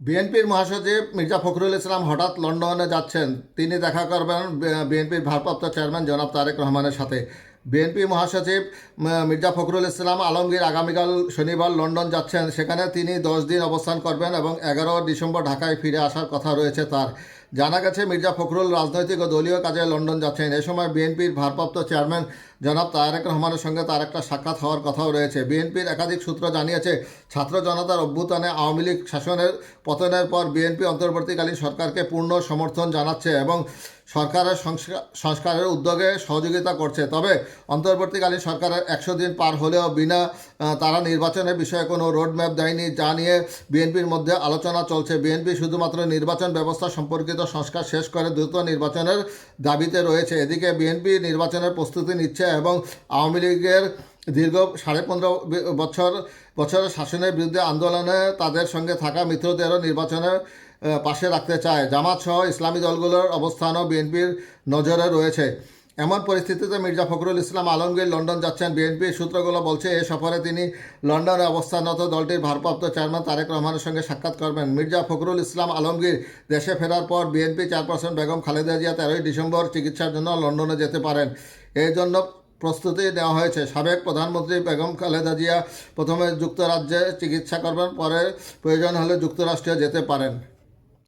বিএনপির মহাসচিব মির্জা ফখরুল ইসলাম হঠাৎ লন্ডনে যাচ্ছেন। তিনি দেখা করবেন বিএনপির ভারপ্রাপ্ত চেয়ারম্যান জনাব তারেক রহমানের সাথে। বিএনপি মহাসচিব মির্জা ফখরুল ইসলাম আলমগীর আগামীকাল শনিবার লন্ডন যাচ্ছেন। সেখানে তিনি দশ দিন অবস্থান করবেন এবং এগারো ডিসেম্বর ঢাকায় ফিরে আসার কথা রয়েছে তার। জানা গেছে, মির্জা ফখরুল রাজনৈতিক ও দলীয় কাজে লন্ডন যাচ্ছেন। এ সময় বিএনপির ভারপ্রাপ্ত চেয়ারম্যান জনাব তারেক রহমানের সঙ্গে তার একটা সাক্ষাৎ হওয়ার কথাও রয়েছে। বিএনপির একাধিক সূত্র জানিয়েছে, ছাত্র জনতার অভ্যুত্থানে আওয়ামী লীগ শাসনের পতনের পর বিএনপি অন্তর্বর্তীকালীন সরকারকে পূর্ণ সমর্থন জানাচ্ছে এবং সরকারের সংস্কার, সংস্কারের উদ্যোগে সহযোগিতা করছে। তবে অন্তর্বর্তীকালীন সরকারের একশো দিন পার হলেও বিনা তারা নির্বাচনের বিষয়ে কোনো রোডম্যাপ দেয়নি যা নিয়ে বিএনপির মধ্যে আলোচনা চলছে। বিএনপি শুধুমাত্র নির্বাচন ব্যবস্থা সম্পর্কিত সংস্কার শেষ করে দ্রুত নির্বাচনের দাবিতে রয়েছে। এদিকে বিএনপি নির্বাচনের প্রস্তুতি নিচ্ছে এবং আওয়ামী লীগের দীর্ঘ সাড়ে পনেরো বছর বছরের শাসনের বিরুদ্ধে আন্দোলনে তাদের সঙ্গে থাকা মিত্রদেরও নির্বাচনের পাশে রাখতে চায়। জামাত সহ ইসলামী দলগুলোর অবস্থানও বিএনপির নজরে রয়েছে। এমন পরিস্থিতিতে মির্জা ফখরুল ইসলাম আলমগীর লন্ডন যাচ্ছেন। বিএনপির সূত্রগুলো বলছে, এ সফরে তিনি লন্ডনে অবস্থানরত দলটির ভারপ্রাপ্ত চেয়ারম্যান তারেক রহমানের সঙ্গে সাক্ষাৎ করবেন। মির্জা ফখরুল ইসলাম আলমগীর দেশে ফেরার পর বিএনপি চেয়ারপারসন বেগম খালেদা জিয়া তেরোই ডিসেম্বর চিকিৎসার জন্য লন্ডনে যেতে পারেন। এই জন্য প্রস্তুতি নেওয়া হয়েছে। সাবেক প্রধানমন্ত্রী বেগম খালেদা জিয়া প্রথমে যুক্তরাজ্যে চিকিৎসা করবেন, পরে প্রয়োজন হলে যুক্তরাষ্ট্রে যেতে পারেন।